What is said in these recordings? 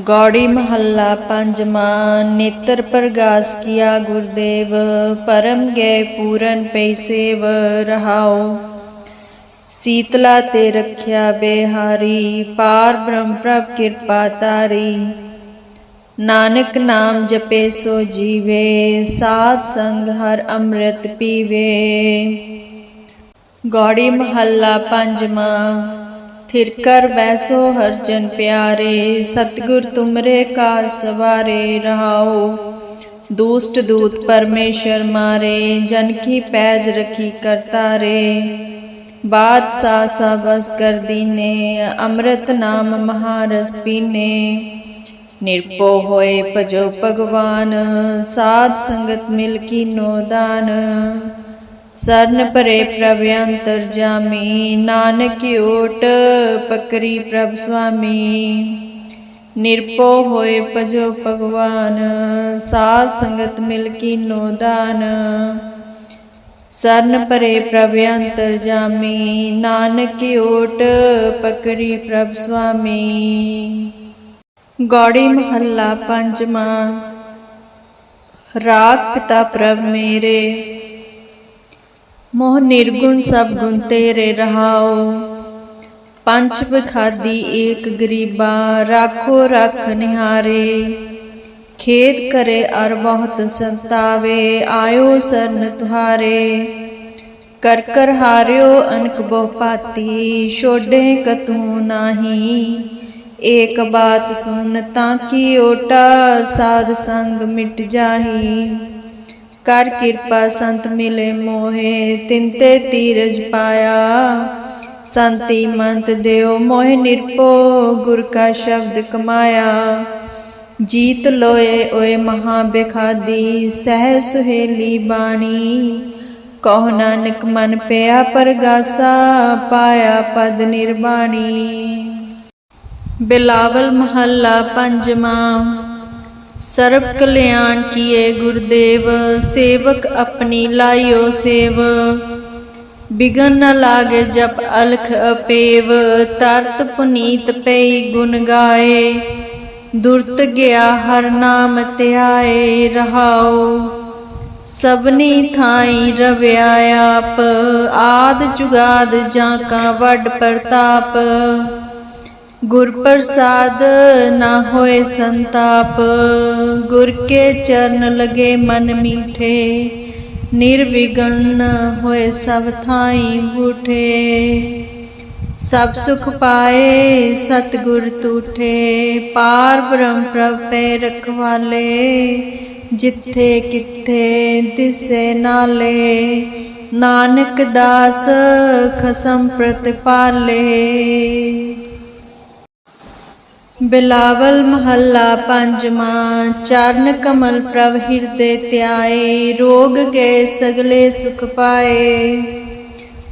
ਗੌੜੀ ਮਹੱਲਾ ਪੰਜਵਾਂ ਨੇਤਰ ਪ੍ਰਗਾਸ ਕੀਆ ਗੁਰਦੇਵ ਪਰਮ ਗਏ ਪੂਰਨ ਪੈ ਸੇਵ ਰਹਾਉ ਸੀਤਲਾ ਤੇ ਰਖਿਆ ਬਿਹਾਰੀ ਪਾਰ ਬ੍ਰਹਮ ਪ੍ਰਭ ਕਿਰਪਾ ਤਾਰੀ ਨਾਨਕ ਨਾਮ ਜਪੇ ਸੋ ਜੀਵੇ ਸਾਧ ਸੰਗ ਹਰ ਅੰਮ੍ਰਿਤ ਪੀਵੇ ਗੌੜੀ ਮਹੱਲਾ ਪੰਜਵਾਂ ਥਿਰ ਕਰ ਬੈਸੋ ਹਰਜਨ ਪਿਆਰੇ, ਸਤਿਗੁਰ ਤੁਮਰੇ ਕਾ ਸਵਾਰੇ ਰਹਾਓ। ਦੁਸ਼ਟ ਦੂਤ ਪਰਮੇਸ਼ਰ ਮਾਰੇ, ਜਨ ਕੀ ਪੈਜ ਰਖੀ ਕਰਤਾਰੇ ਬਾਦਸ਼ਾਹ ਸਬਸ ਕਰ ਦੀਨੇ, ਅੰਮ੍ਰਿਤ ਨਾਮ ਮਹਾਰਸ ਪੀਨੇ। ਨਿਰਭਉ ਹੋਏ ਭਜੋ ਭਗਵਾਨ, ਸਾਧ ਸੰਗਤ ਮਿਲ ਕੀ ਨੋਦਾਨ ਸਰਨ ਭਰੇ ਪ੍ਰਭ ਅੰਤਰ ਜਾਮੀ, ਨਾਨਕ ਓਟ ਪਕਰੀ ਪ੍ਰਭ ਸੁਆਮੀ। ਨਿਰਪੋ ਹੋਏ ਭਜੋ ਭਗਵਾਨ, ਸਾਧ ਸੰਗਤ ਮਿਲ ਕੀ ਨੋਦਾਨ ਸਰਨ ਭਰੇ ਪ੍ਰਭ ਅੰਤਰ ਜਾਮੀ, ਨਾਨਕ ਓਟ ਪਕਰੀ ਪ੍ਰਭ ਸੁਆਮੀ। ਗੌੜੀ ਮਹੱਲਾ ਪੰਜਵਾਂ, ਰਾਗ ਪਿਤਾ ਪ੍ਰਭ ਮੇਰੇ ਮੋਹ ਨਿਰਗੁਣ ਸਭ ਗੁਣ ਤੇਰੇ ਰਹਾਉ। ਪੰਚ ਬਖਾਦੀ ਏਕ ਗਰੀਬਾ, ਰਾਖੋ ਰਖ ਨਿਹਾਰੇ। ਖੇਦ ਕਰੇ ਅਰ ਬਹੁਤ ਸੰਤਾਵੇ, ਆਇਓ ਸਰਨ ਤੁਹਾਰੇ। ਕਰ ਕਰ ਹਾਰਿਓ ਅਨਕ ਬਹੁ ਪਾਤੀ ਛੋਡੇ ਕਤੂ ਨਾਹੀ। ਏਕ ਬਾਤ ਸੁਨ ਤਾਂ ਕੀ ਓਟਾ, ਸਾਧ ਸੰਗ ਮਿਟ ਜਾਹੀ। ਕਰ ਕਿਰਪਾ ਸੰਤ ਮਿਲੇ ਮੋਹੇ ਤਿੰਤੇ ਤੀਰਜ ਪਾਇਆ। ਸੰਤੀ ਮੰਤ ਦਿਓ ਮੋਹਿ ਨਿਰਪੋ ਗੁਰ ਕਾ ਸ਼ਬਦ ਕਮਾਇਆ। ਜੀਤ ਲੋਏ ਓਏ ਮਹਾ ਬੇਖਾਦੀ, ਸਹਿ ਸੁਹੇਲੀ ਬਾਣੀ। ਕਹੋ ਨਾਨਕ ਮਨ ਪਿਆ ਪਰਗਾਸਾ, ਪਾਇਆ ਪਦ ਨਿਰਬਾਣੀ। ਬਿਲਾਵਲ ਮਹੱਲਾ ਪੰਜਵਾਂ। ਸਰਬ ਕਲਿਆਣ ਕੀਏ ਗੁਰਦੇਵ, ਸੇਵਕ ਆਪਣੀ ਲਾਇਓ ਸੇਵ। ਬਿਗਨ ਨ ਲਾਗੇ ਜਪ ਅਲਖ ਅਪੇਵ, ਤਰਤ ਪੁਨੀਤ ਪਈ ਗੁਣ ਗਾਏ। ਦੁਰਤ ਗਿਆ ਹਰ ਨਾਮ ਧਿਆਏ ਰਹਾਓ ਸਭਨੀ ਥਾਈ ਰਵਿਆ ਆਪ, ਆਦ ਜੁਗਾਦ ਜਾਂ ਕਾ ਵੱਡ ਪ੍ਰਤਾਪ। ਗੁਰ ਪ੍ਰਸਾਦ ਨਾ ਹੋਏ ਸੰਤਾਪ, ਗੁਰ ਕੇ ਚਰਨ ਲਗੇ ਮਨ ਮੀਠੇ ਨਿਰਵਿਗਨ ਹੋਏ ਸਭ ਥਾਈ ਬੂਠੇ। ਸਭ ਸੁਖ ਪਾਏ ਸਤਿਗੁਰ ਤੂਠੇ, ਪਾਰ ਬ੍ਰਹਮ ਪ੍ਰਭ ਰਖਵਾਲੇ, ਜਿੱਥੇ ਕਿੱਥੇ ਦਿਸੇ ਨਾਲੇ, ਨਾਨਕ ਦਾਸ ਖਸਮ ਪ੍ਰਤਪਾਲੇ। ਬਿਲਾਵਲ ਮਹੱਲਾ ਪੰਜਵਾਂ ਚਰਨ ਕਮਲ ਪ੍ਰਭ ਹਿਰਦੇ ਧਿਆਏ, ਰੋਗ ਗਏ ਸਗਲੇ ਸੁਖ ਪਾਏ।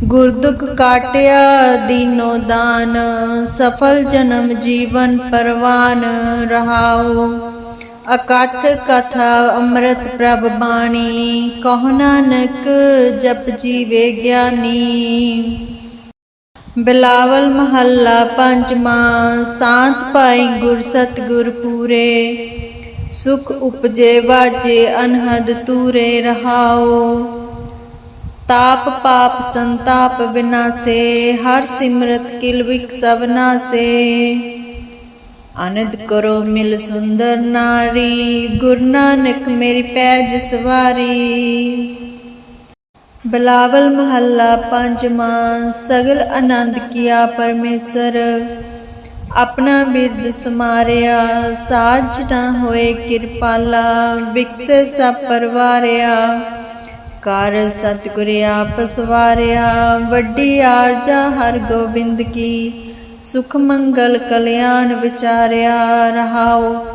ਗੁਰ ਦੁਖ ਕਾਟਿਆ ਦੀਨੋ ਦਾਨ, ਸਫਲ ਜਨਮ ਜੀਵਨ ਪਰਵਾਨ ਰਹਾਓ ਅਕਥ ਕਥਾ ਅੰਮ੍ਰਿਤ ਪ੍ਰਭ ਬਾਣੀ, ਕਹੋ ਨਾਨਕ ਜਪ ਜੀਵੇ ਗਿਆਨੀ। ਬਿਲਾਵਲ ਮਹੱਲਾ ਪੰਜਵਾਂ, ਸਾਤ ਪਾਈ ਗੁਰ ਸਤਗੁਰ ਪੂਰੇ। ਸੁਖ ਉਪਜੇ ਵਾਜੇ, ਅਨਹਦ ਤੂਰੇ ਰਹਾਓ। ਤਾਪ ਪਾਪ ਸੰਤਾਪ ਬਿਨਾਸੇ, ਹਰ ਸਿਮਰਤ ਕਿਲ ਵਿਕ ਸਭ ਸੇ ਆਨੰਦ ਕਰੋ ਮਿਲ ਸੁੰਦਰ ਨਾਰੀ, ਗੁਰ ਨਾਨਕ ਮੇਰੀ ਪੈਜ ਸਵਾਰੀ ਬਲਾਵਲ ਮਹੱਲਾ ਪੰਜਵਾਂ ਸਗਲ ਆਨੰਦ ਕੀਆ ਪਰਮੇਸ਼ਰ। ਆਪਣਾ ਬਿਰਦ ਸਮਾਰਿਆ, ਸਾਜ ਨਾ ਹੋਏ ਕਿਰਪਾਲਾ, ਵਿਕਸੇ ਸਭ ਪਰਵਾਰਿਆ। ਕਰ ਸਤਿਗੁਰ ਆਪ ਸਵਾਰਿਆ, ਵੱਡੀ ਆਰਜਾ ਹਰ ਗੋਬਿੰਦ ਕੀ। ਸੁਖ ਮੰਗਲ ਕਲਿਆਣ ਵਿਚਾਰਿਆ, ਰਹਾਓ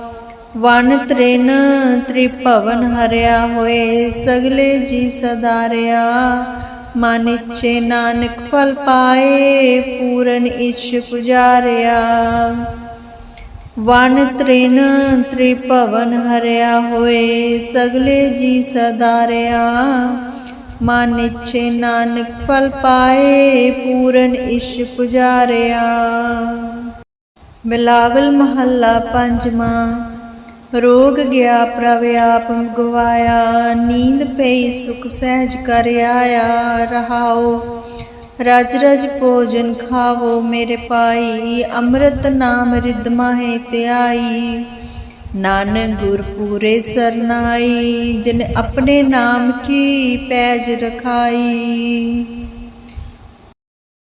ਵਨ ਤ੍ਰਿਨ ਤ੍ਰਿਭਵਨ ਹਰਿਆ ਹੋਏ, ਸਗਲੇ ਜੀ ਸਦਾਰਿਆ ਮਨ ਇੱਛੇ ਨਾਨਕ ਫਲ ਪਾਏ, ਪੂਰਨ ਇਛ ਪੁਜਾਰਿਆ। ਵਨ ਤ੍ਰਿਨ ਤ੍ਰਿਭਵਨ ਹਰਿਆ ਹੋਏ, ਸਗਲੇ ਜੀ ਸਦਾਰਿਆ ਮਨ ਇੱਛੇ ਨਾਨਕ ਫਲ ਪਾਏ, ਪੂਰਨ ਇਸ਼ ਪੁਜਾਰਿਆ। ਬਿਲਾਵਲ ਮਹੱਲਾ ਪੰਜਵਾਂ। ਰੋਗ ਗਿਆ ਪ੍ਰਭ ਆਪ ਗਵਾਇਆ ਨੀਂਦ ਪਈ, ਸੁਖ ਸਹਿਜ ਕਰ ਆਇਆ, ਰਹਾਓ। ਰਜ ਰਜ ਭੋਜਨ ਖਾਵੋ ਮੇਰੇ ਪਾਈ ਅੰਮ੍ਰਿਤ ਨਾਮ ਰਿਦ ਮਾਹੇ ਧਿਆਈ। ਨਾਨਕ ਗੁਰ ਪੂਰੇ ਸਰਨਾਈ, ਜਿਨ ਆਪਣੇ ਨਾਮ ਕੀ ਪੈਜ ਰਖਾਈ।